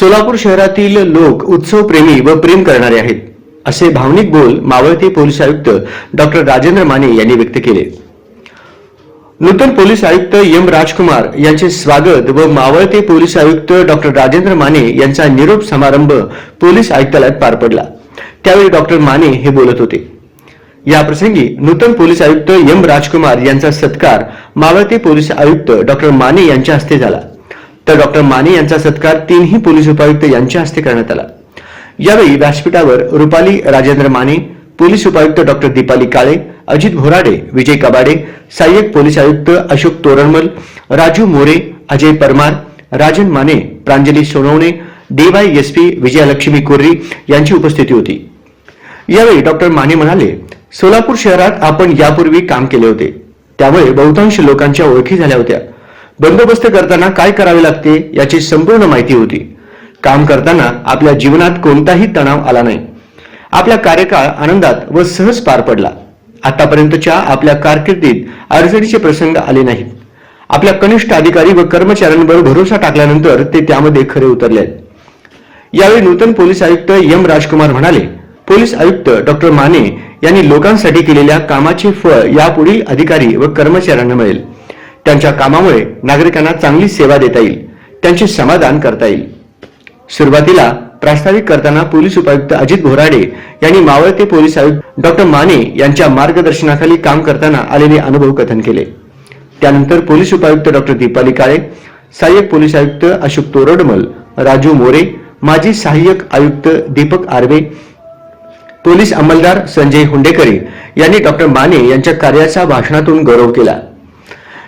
सोलापूर शहरातील लोक उत्सव प्रेमी व प्रेम करणारे आहेत असे भावनिक बोल मावळते पोलीस आयुक्त डॉक्टर राजेंद्र माने यांनी व्यक्त केले. नूतन पोलीस आयुक्त एम. राजकुमार यांचे स्वागत व मावळते पोलीस आयुक्त डॉक्टर राजेंद्र माने यांचा निरोप समारंभ पोलीस आयुक्तालयात पार पडला. त्यावेळी डॉक्टर माने हे बोलत होते. या प्रसंगी नूतन पोलीस आयुक्त एम. राजकुमार यांचा सत्कार मावळते पोलीस आयुक्त डॉक्टर माने यांच्या हस्ते झाला. तर डॉक्टर माने यांचा सत्कार तीनही पोलीस उपायुक्त यांच्या हस्ते करण्यात आला. यावेळी व्यासपीठावर रुपाली राजेंद्र माने पोलीस उपायुक्त डॉक्टर दीपाली काळे अजित भोराडे विजय कबाडे सहाय्यक पोलीस आयुक्त Ashok Toranmal Raju More Ajay Parmar Rajan Mane Pranjali Sonawane D Y S P Vijayalakshmi Korri यांची उपस्थिती होती. यावेळी डॉक्टर माने म्हणाले सोलापूर शहरात आपण यापूर्वी काम केले होते. त्यामुळे बहुतांश लोकांच्या ओळखी झाल्या होत्या. बंदोबस्त करताना काय करावे लागते याची संपूर्ण माहिती होती. काम करताना आपल्या जीवनात कोणताही तणाव आला नाही. आपला कार्यकाळ आनंदात व सहज पार पडला. आतापर्यंतच्या आपल्या कारकिर्दीत अडचणीचे प्रसंग आले नाहीत. आपल्या कनिष्ठ अधिकारी व कर्मचाऱ्यांवर भरोसा टाकल्यानंतर ते त्यामध्ये खरे उतरले. यावेळी नूतन पोलीस आयुक्त एम राजकुमार म्हणाले पोलीस आयुक्त डॉक्टर माने यांनी लोकांसाठी केलेल्या कामाचे फळ यापुढील अधिकारी व कर्मचाऱ्यांना मिळेल. त्यांच्या कामामुळे नागरिकांना चांगली सेवा देता येईल त्यांचे समाधान करता येईल. सुरुवातीला प्रास्ताविक करताना पोलीस उपायुक्त अजित भोराडे यांनी मावळते पोलीस आयुक्त डॉक्टर माने यांच्या मार्गदर्शनाखाली काम करताना आलेले अनुभव कथन केले. त्यानंतर पोलीस उपायुक्त डॉक्टर दीपाली काळे सहाय्यक पोलीस आयुक्त अशोक तोरडमल राजू मोरे माजी सहाय्यक आयुक्त दीपक आर्वे पोलीस अंमलदार संजय हुंडेकरी यांनी डॉक्टर माने यांच्या कार्याचा भाषणातून गौरव केला.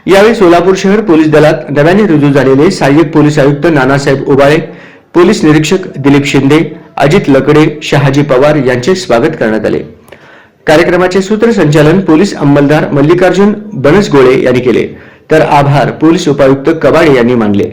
यावेळी सोलापूर शहर पोलीस दलात नव्याने रुजू झालेले सहाय्यक पोलीस आयुक्त नानासाहेब उबाळे पोलीस निरीक्षक दिलीप शिंदे अजित लकडे शहाजी पवार यांचे स्वागत करण्यात आले. कार्यक्रमाचे सूत्रसंचालन पोलीस अंमलदार मल्लिकार्जुन बनसगोळे यांनी केले. तर आभार पोलीस उपायुक्त कबाडे यांनी मानले.